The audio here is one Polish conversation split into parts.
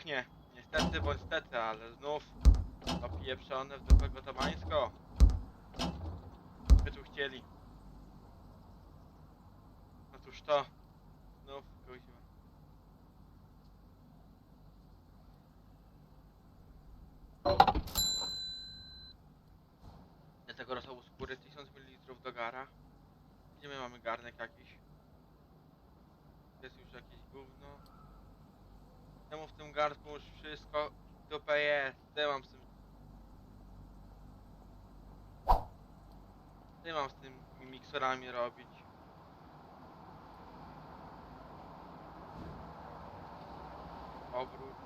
Kuchnię. Niestety bądź stety, ale znów to pieprzone w dupę gotowańsko. By tu chcieli. Otóż to. Znów kuźwa. Do tego rosołu skóry 1000 ml do gara. Gdzie my mamy garnek jakiś? Jest już. Temu w tym garnku już wszystko dupę jest. Ja mam z tym? Ja mam z tymi mikserami robić? Obrót.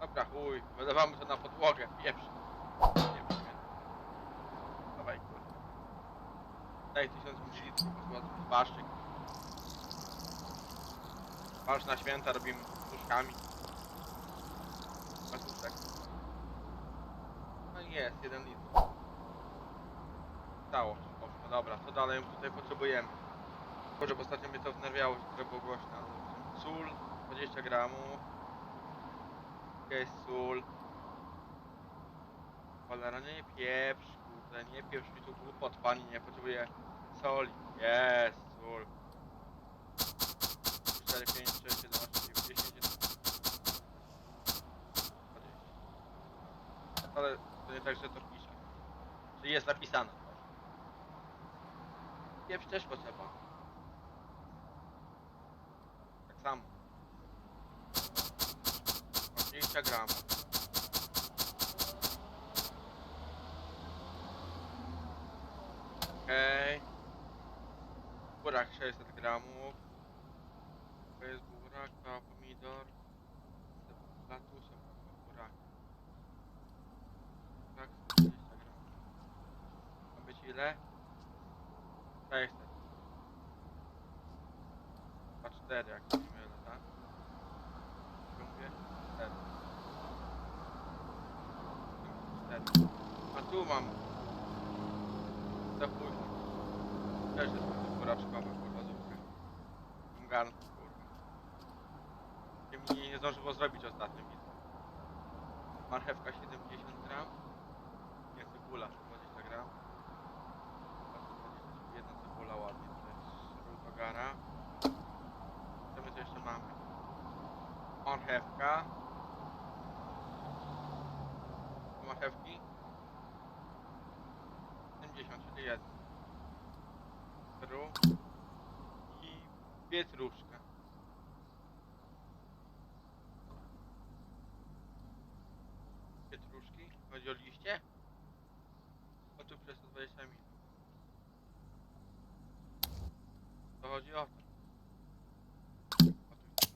Dobra, chuj. Wylewamy to na podłogę. Pieprz. Daj 1000 ml. Paszczyk. Patrz na święta robimy puszkami. Patuszek. No i jest, jeden litr. Całość poszło, dobra, co dalej tutaj potrzebujemy? Może bo ostatnio mnie to wnerwiało, że było głośno. Sól, 20 gramów. Jest sól. Cholera, nie pieprz, kurde, nie pieprz mi tu głupot, pani nie potrzebuje soli. Jest, sól. 4, 5, 6, 7, 8, 9, 10, 11, 20. Ale to nie tak, że to pisze. Czyli jest napisane. Pieprz też potrzeba. Tak samo. 20 gramów. Okej. Burak 600 gramów. To jest burak, to pomidor. Latusem, burak. Tak, 20 gramów. Ma być ile? 600. Chyba 4 jak nie mylę, tak? Mówię? 4. 4. A tu mam. Za późno. Też jest to buraczkowe, kurwa, zupkę. Mam garnku, kurwa. Nie, nie, nie zdążyło zrobić ostatnio, widzę. Marchewka 70 gram. Nie, cebula 20 gram. Jedna cebula ładnie, to jest rudogara. Co my tu jeszcze mamy? Marchewka. Marchewki? 70, czyli jedna. Ru. I pietruszka. Pietruszki? Chodzi o liście? O tu przez 120 minut. To chodzi o to. O tu.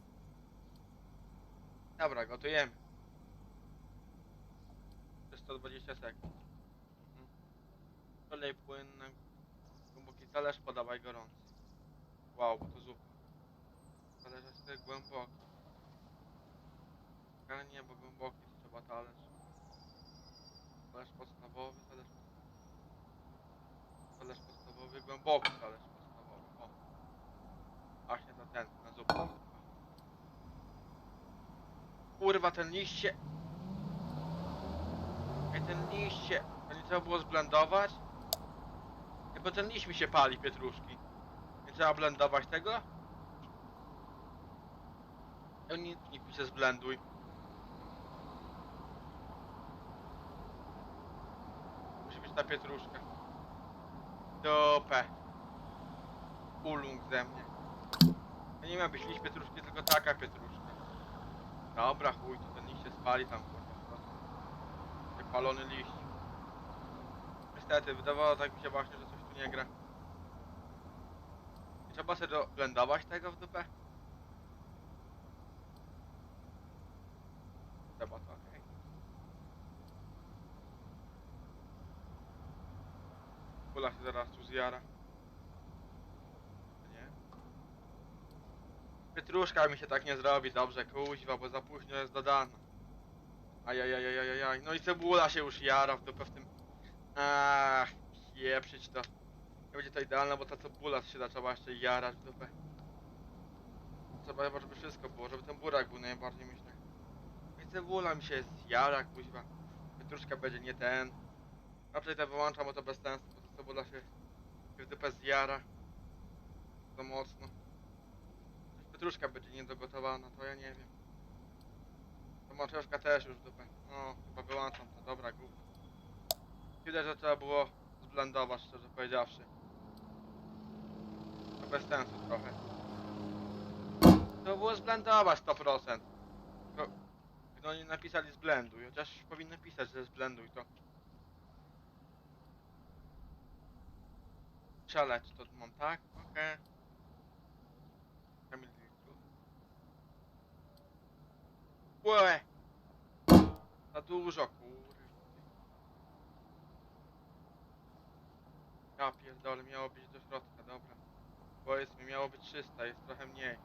Dobra, gotujemy. Przez 120 sekund. Mhm. Dolej płyn głęboki talerz, podawaj gorący. Wow, bo to zupa. Talerz jest tutaj głęboki. Ale nie, bo głęboki to trzeba talerz. Talerz podstawowy, talerz Talerz podstawowy, głęboki talerz podstawowy. O. Właśnie to ten, na zupę. Kurwa, ten liście. Ej, ten liście. To nie trzeba było zblendować? Ej, bo ten liść mi się pali, pietruszki. Nie trzeba blendować tego? Ej, nie, nie pisze zblenduj. Musi być ta pietruszka. Dupę. Ulung ze mnie. To nie ma być liść pietruszki, tylko taka pietruszka. Dobra, chuj, to ten liść się spali tam, kurwa. Jak palony liść. Niestety, wydawało tak mi się właśnie, że coś tu nie gra. I trzeba sobie blendować tego w dupę? Trzeba to, okej. Kula się zaraz tu zjara. Nie? Pietruszka mi się tak nie zrobi, dobrze, kuźwa, bo za późno jest dodana. Ajajajajajaj, no i cebula się już jara w dupę w tym... Ach, pieprzyć to. Nie będzie to idealne, bo ta cebula się zaczęła jeszcze jarać w dupę. Trzeba trzeba, żeby wszystko było, żeby ten burak był najbardziej, myślę. I cebula mi się zjara, kuźwa. Pietruszka będzie nie ten. Raczej to wyłączam, bo to bez sensu, bo to cebula się, się w dupę zjara. Za mocno. Pietruszka będzie niedogotowana, to ja nie wiem. To maczeszka też już dupę. No, chyba wyłączam to, dobra, gówno. Widać, że trzeba było zblendować, szczerze powiedziawszy. To bez sensu trochę. To było zblendować 100%. Tylko, gdy oni napisali zblenduj, chociaż powinno pisać, że zblenduj to. Przeleć to mam, tak? Okej. Okay. mililitrów. Łe! Za dużo, kurwa. Ja pierdolę, miało być do środka, dobra. Mi miało być 300, jest trochę mniej.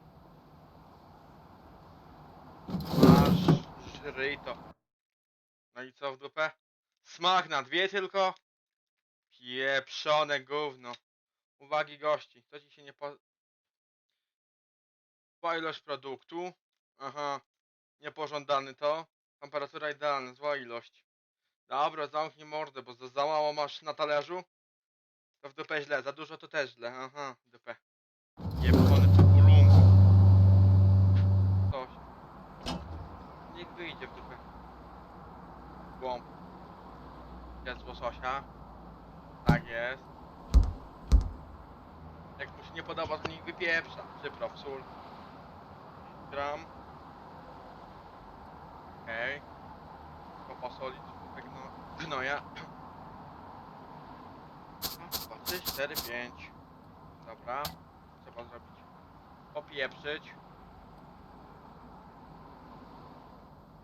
Masz, żryj to. No i co w dupę? Smak na dwie tylko? Pieprzone gówno. Uwagi gości, co ci się nie po... Ilość produktu. Aha. Niepożądany to. Temperatura idealna, zła ilość. Dobra, zamknij mordę, bo za, za mało masz na talerzu. To w dupę źle, za dużo to też źle, aha, w dupę. Jebany cebulungu. Coś. Niech wyjdzie w dupę. Głąb. Jest łososia. Tak jest. Jak mu się nie podoba, to niech wypieprza. Przypraw, sól. Gram. Okej. Okay. Posolić dupę gno gnoja. 2, 3, 4, 5. Dobra. Trzeba zrobić. Popieprzyć.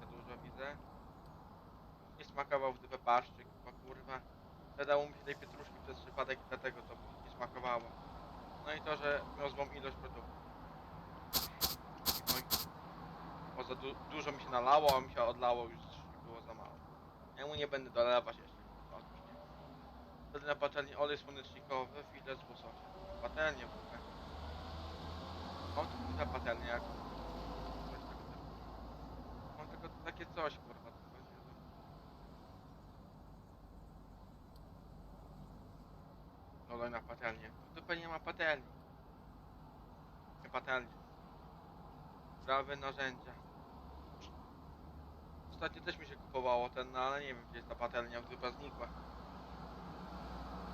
Za dużo widzę. Nie smakował w paszczyk, chyba kurwa. Zadało mi się tej pietruszki przez przypadek dlatego to nie smakowało. No i to, że miał złą ilość produktu. No i bo za du dużo mi się nalało, a mi się odlało już było za mało. Ja mu nie będę dolewać jeszcze. Wtedy na patelni olej słonecznikowy, filet z łososia. Patelnię w ogóle. Mam tu na patelnię jak... Mam tylko takie coś, kurwa. Olej na patelnię. W dupę nie ma patelni. Nie patelni. Prawe narzędzia. Ostatnio też mi się kupowało ten, no ale nie wiem gdzie jest ta patelnia, w dupę znikła.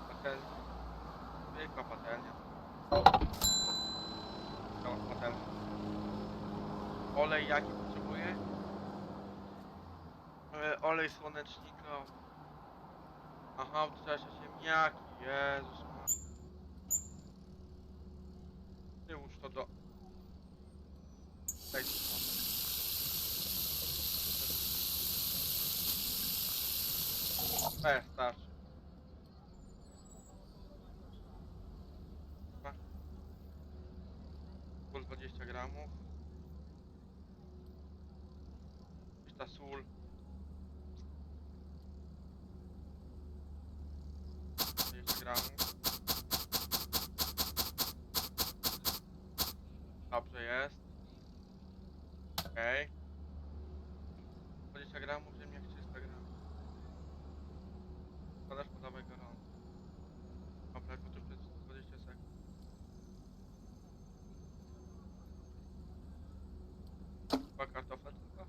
Patelnia. Zwykła patelnia. Cała patelnia. Olej jaki potrzebuję? E, olej słonecznikowy. Aha, trzeba się ziemniaki. Jezus Maria. Wyłóż to do... Daj tu wodę. E, starczy. Sól 20 gramów. Gdzieś ta sól. 20 gramów. Dobrze jest. Okej. 20 gramów, ziemniak 300 gramów. Podasz podawaj gorąco. Dobra, gotów przez 20 sekund. Dwa kartofle tylko?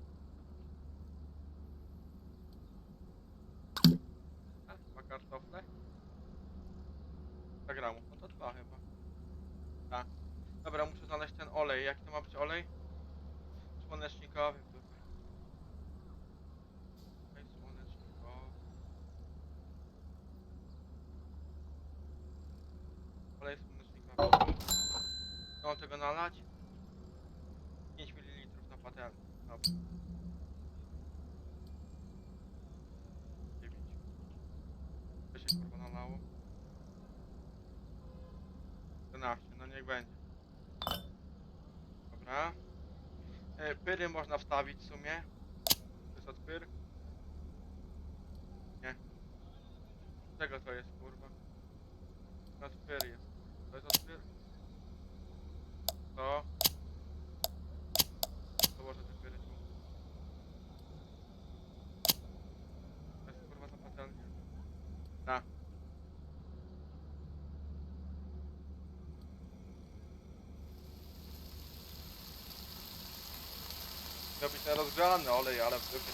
A, dwa kartofle? 100 gramów, no to dwa chyba. Tak. Dobra, muszę znaleźć ten olej. Jaki to ma być olej? Słonecznikowy dupę. Olej słonecznikowy. Olej słonecznikowy. No tego nalać? 5 ml na patelnię. Dobrze. 9. To się kurwa nalało. 11, no niech będzie. Dobra. E, pyry można wstawić w sumie. To jest od pyr? Nie. Czego to jest kurwa? To od pyr jest. To jest od pyr? To. Miał być na rozgrzany olej, ale w dupie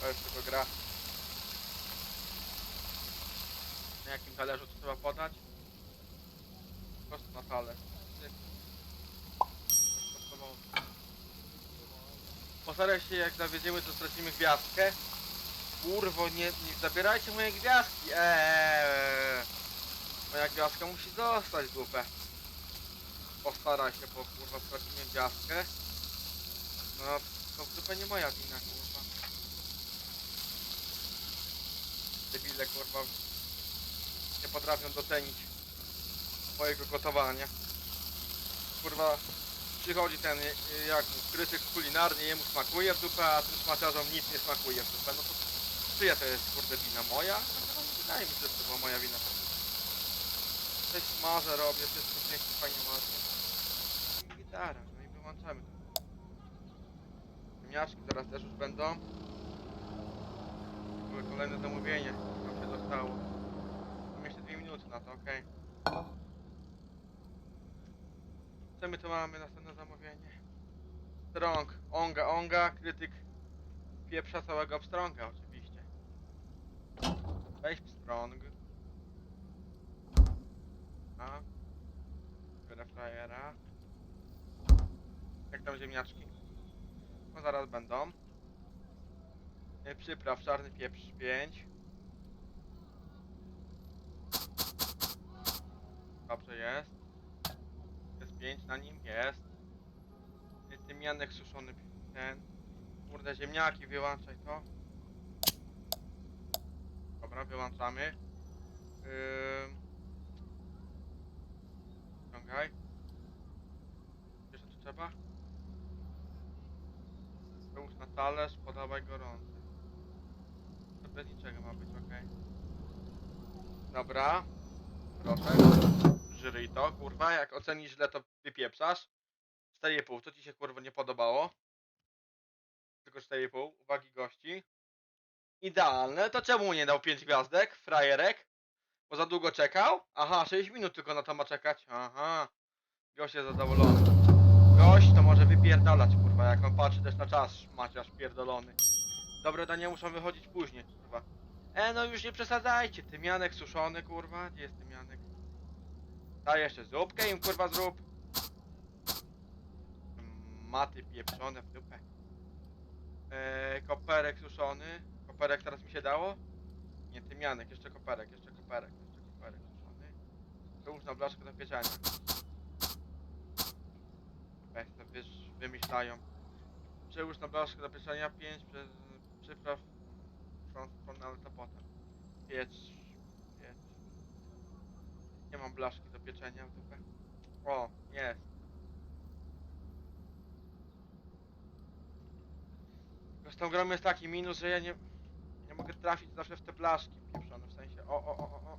to- jest tylko gra. Na jakim talerzu to trzeba podać? Po prostu na talerz. Postaraj się, jak zawiedziemy, to stracimy gwiazdkę. Kurwo, nie, nie zabierajcie mojej gwiazdki. Eee. Moja gwiazdka musi zostać dupę. Postaraj się, bo kurwa stracimy gwiazdkę. No, to w nie moja wina, kurwa. Debile, kurwa, nie potrafią docenić mojego gotowania. Kurwa, przychodzi ten, y, jak mu, krytyk kulinarny, jemu smakuje w dupę, a tym smaciarzom nic nie smakuje w dupę. No to czyja to jest, kurde, wina? Moja? No, wydaje mi się, że to była moja wina. Coś smażę, robię, wszystko pięknie, fajnie marzę. I gitara, no i wyłączamy to. Ziemniaczki zaraz też już będą. Były kolejne zamówienie, nam się dostało. Mam jeszcze dwie minuty na to, okej. Co my tu mamy, następne zamówienie? Strong, onga, onga, krytyk pieprza całego pstrąga oczywiście. Weź pstrąg. A. Biorę. Jak tam ziemniaczki? No zaraz będą. Przypraw czarny pieprz 5. Dobrze jest. Jest 5 na nim, jest. Tymianek suszony ten. Kurde ziemniaki, wyłączaj to. Dobra, wyłączamy. Ym... Ściągaj. Jeszcze tu trzeba? Połóż na talerz, podawaj gorący. To bez niczego ma być, ok. Dobra. Proszę. Żyryj to, kurwa. Jak ocenisz źle, to wypieprzasz. 4,5. Co ci się, kurwa, nie podobało? Tylko 4,5. Uwagi gości. Idealne. To czemu nie dał 5 gwiazdek? Frajerek? Bo za długo czekał? Aha, 6 minut tylko na to ma czekać. Aha. Gość jest zadowolony. Gość to może wypierdalać, kurwa, jak on patrzy też na czas, maciarz pierdolony. Dobre dania muszą wychodzić później, kurwa. E, no już nie przesadzajcie, tymianek suszony, kurwa, gdzie jest tymianek? Daj jeszcze zupkę im, kurwa, zrób. Maty pieprzone w dupę. E, koperek suszony. Koperek teraz mi się dało? Nie, tymianek, jeszcze koperek, jeszcze koperek, jeszcze koperek suszony. Wyłóż na blaszkę do pieczenia. Weź to wiesz, wymyślają. Przełóż na blaszkę do pieczenia 5 przez przypraw to potem. Piecz, piecz. Nie mam blaszki do pieczenia w dupę. O, jest. Z tą grą jest taki minus, że ja nie, nie mogę trafić zawsze w te blaszki pieprzone, w sensie o, o, o, o, o.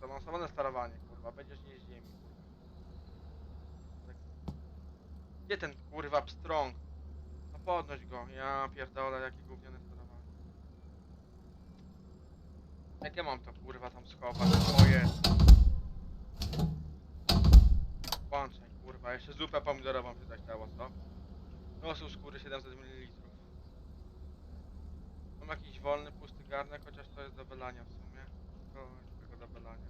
Zaawansowane sterowanie, kurwa, będziesz nie z ziemi, kurwa. Tak. Gdzie ten kurwa pstrąg? No podnoś go, ja pierdolę, jakie gówniane sterowanie. Jak ja mam to kurwa tam schować? Jest. Włączaj, kurwa, jeszcze zupę pomidorową się zachciało, co? Nosu skóry 700 ml. Mam jakiś wolny, pusty garnek, chociaż to jest do wylania w sumie. To jest tylko do wylania.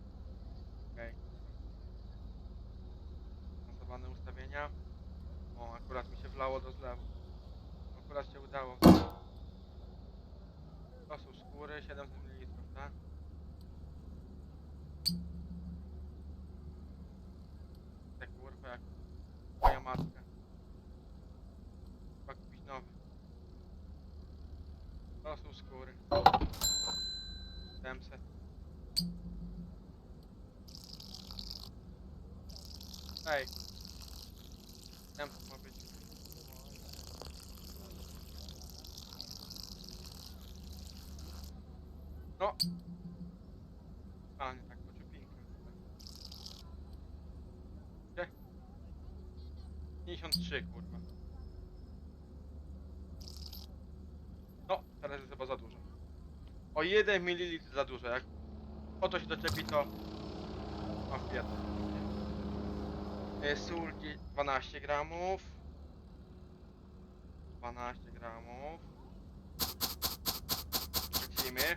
Okej. Stosowane ustawienia. O, akurat mi się wlało do zlewu. Akurat się udało. Sosu skóry 700 ml, tak? Tak kurwa jak moja matka. Chyba kupić nowy. Sosu skóry. 700. Ej. Tam ma być. No. A, nie tak, po ciupinkę. Gdzie? 53, kurwa. No, teraz jest chyba za dużo. O 1 ml za dużo, jak o to się doczepi, to... Ma wpierdol. E, Sól dzie- 12 gramów. 12 gramów. Lecimy.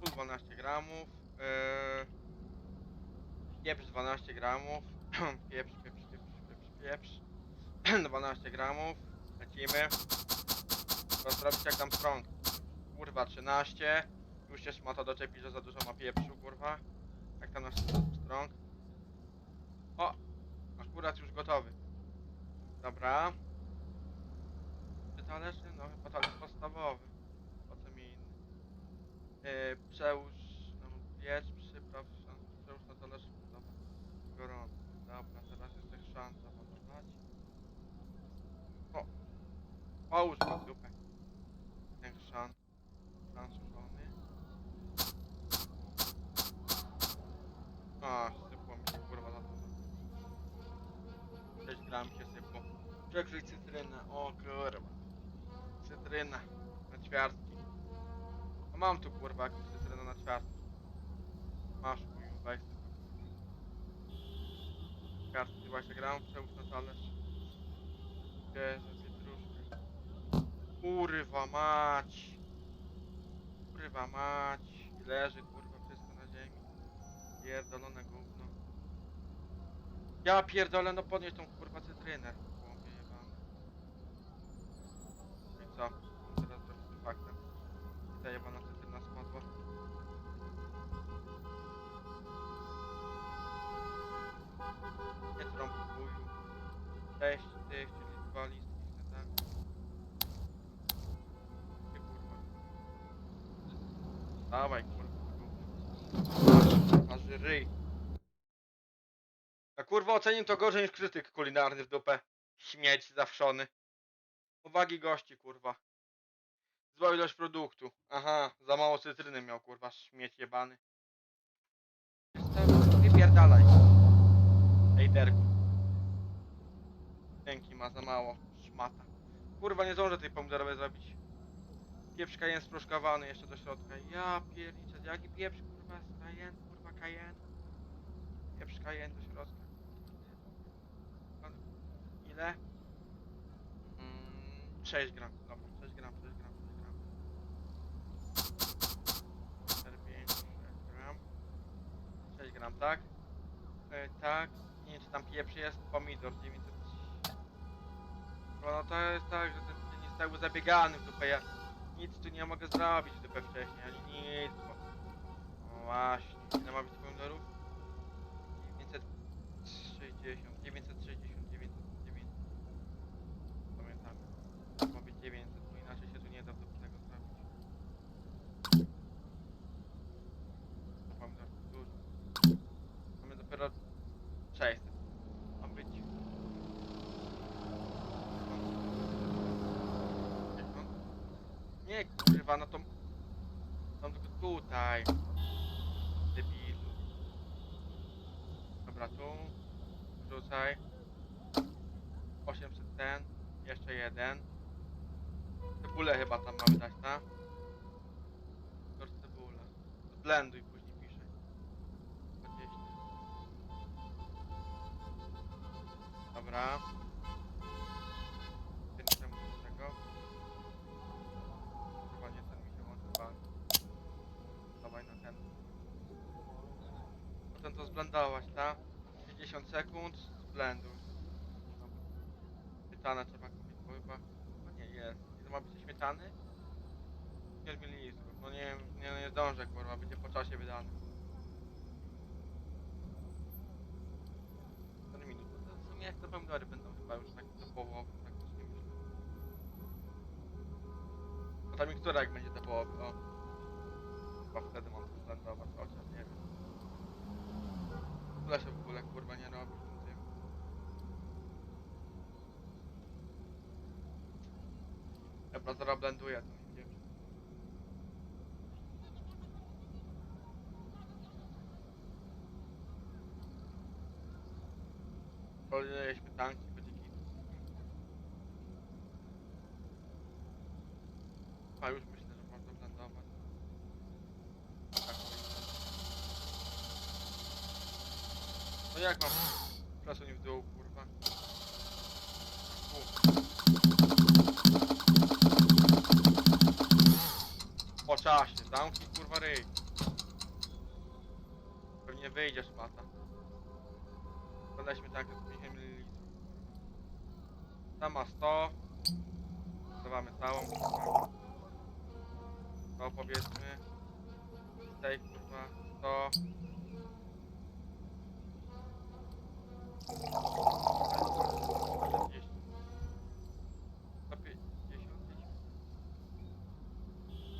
Sól 12 gramów. E, pieprz 12 gramów. pieprz, pieprz, pieprz, pieprz, pieprz. 12 gramów. Lecimy. Trzeba sprawdzić jak tam strąg. Kurwa 13. Już się szmata doczepi, że za dużo ma pieprzu, kurwa. Jak tam nasz strąg? O! Akurat już gotowy. Dobra. Czy talerz? No chyba talerz podstawowy. Po co inny? Yy, przełóż, no piecz, przypraw, szan- przełóż na talerz, dobra. Gorący. Dobra, teraz jest tych szan załadować. O! Połóż w dupę. Ten chrzan. Chrzan suszony. A, sypło mi się kurwa za to. 6 gram się sypło. Przekryj cytrynę, o kurwa. Cytryna na ćwiartki. No mam tu kurwa jakąś cytrynę na ćwiartki. Masz chuju, weź Ćwiartki 20 gram, przełóż na talerz. Bierze pietruszkę. Kurwa mać. Kurwa mać. Leży kurwa wszystko na ziemi. Pierdolone gówno. Ja pierdolę, no podnieś tą kurwa cytrynę. Chłopie jebany. No i co? Teraz zrobić z tym faktem? Ta jebana cytryna spadła. Nie trąb chuju. Cześć, ty, czyli dwa listki, tak? Ty kurwa. Dawaj kurwa. Masz ryj. A kurwa ocenię to gorzej niż krytyk kulinarny w dupę. Śmieć zawszony. Uwagi gości kurwa. Zła ilość produktu. Aha, za mało cytryny miał kurwa śmieć jebany. Wypierdalaj. Ejderku. Dzięki ma za mało. Szmata. Kurwa nie zdążę tej pomidorowej zrobić. Pieprz kajen sproszkowany jeszcze do środka. Ja pierniczę, jaki pieprz kurwa kajen, kurwa kajen. Pieprz kajen do środka. Ile? Mm, 6 gram, dobra, 6 gram, 6 gram, 6 gram. 4, 5, 6 gram. 6 gram, tak? E, tak. Czy tam pieprz jest, pomidor 900. No, no to jest tak, że ten ten jest cały zabiegany w dupę, ja nic tu nie mogę zrobić w dupę wcześniej, ani nic, bo... No właśnie, ile ma być pomidorów? 960, 960, 900, 900. Pamiętamy. Ma być 900, bo inaczej się tu nie da w dupę tego zrobić. To pomidor dużo. Mamy dopiero 600. Ma być... 50. Nie kurwa, no to... Mam tylko tutaj. Debilu. Dobra, tu. Wrzucaj. 800 ten. Jeszcze jeden. Cebulę chyba tam mamy dać, tak? Tort cebulę. Zblenduj później pisze. 20. Dobra. Sekund, zblenduj. Dobra. Śmietanę trzeba kupić, bo chyba... No nie, jest. Ile ma być śmietany? 5 ml. No nie, nie, nie zdążę, kurwa, będzie po czasie wydany. 4 minut. No to w sumie te pomidory będą chyba już tak do połowy, tak nie myślę. Bo ta mikstura jak będzie do połowy, o. Chyba wtedy mam to zblendować, chociaż nie wiem. Tyle się w ogóle kurwa nie robi w tym. Dobra, zaraz To jak mam przesunąć w dół, kurwa? Po czasie, zamknij kurwa ryj. Pewnie wyjdziesz mata. Poleśmy tak z 50 ml. Tam ma 100. Dawamy całą. To powiedzmy. Tutaj kurwa 100.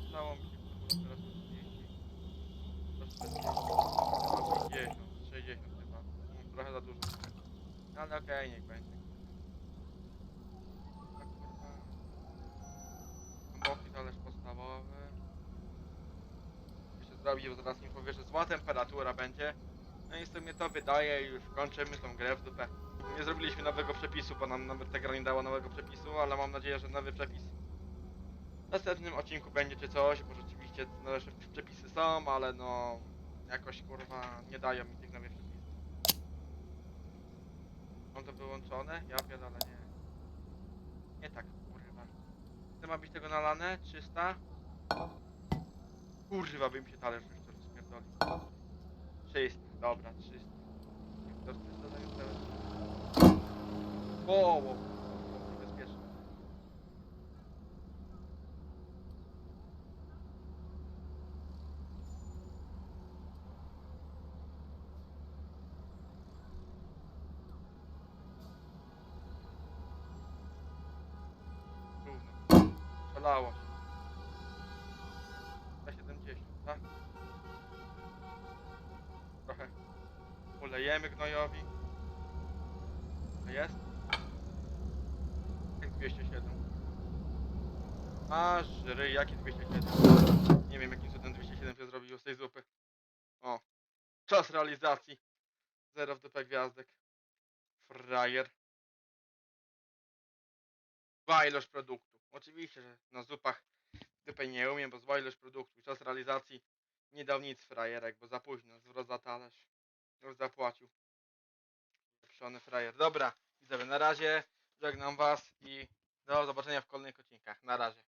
Stało mi się kurwa teraz 30. 50, 60 chyba. Mm, Trochę za dużo. Ale okej, niech będzie. Tak, kurwa. Głęboki talerz podstawowy. Jeszcze zrobił, zaraz mi powie, że zła temperatura będzie. No i w sumie to wydaje i już kończymy tą grę w dupę. Nie zrobiliśmy nowego przepisu, bo nam nawet ta gra nie dała nowego przepisu, ale mam nadzieję, że nowy przepis w następnym odcinku będzie czy coś, bo rzeczywiście prze- przepisy są, ale no jakoś kurwa nie dają mi tych nowych przepisów. Mam to wyłączone? Ja pierdolę, nie. Nie tak, kurwa. Ile ma być tego nalane? 300? Kurwa, by mi się talerz jeszcze rozpierdolił. 300, dobra, 300. Jak to 300 daje pełen. Wow, wow, wow, 170, tak? Trochę ulejemy gnojowi. Jest? Jak 207. A żry, jaki 207? Nie wiem jakim cudem 207 się zrobił z tej zupy. O. Czas realizacji. Zero w dupę gwiazdek. Frajer. Zła ilość produktu. Oczywiście, że na zupach dupę nie umiem, bo ilość produktu. Czas realizacji nie dał nic frajerek, bo za późno. Zwrot za talerz. Już zapłacił. Pieprzony frajer. Dobra, widzowie, na razie żegnam was i do zobaczenia w kolejnych odcinkach. Na razie.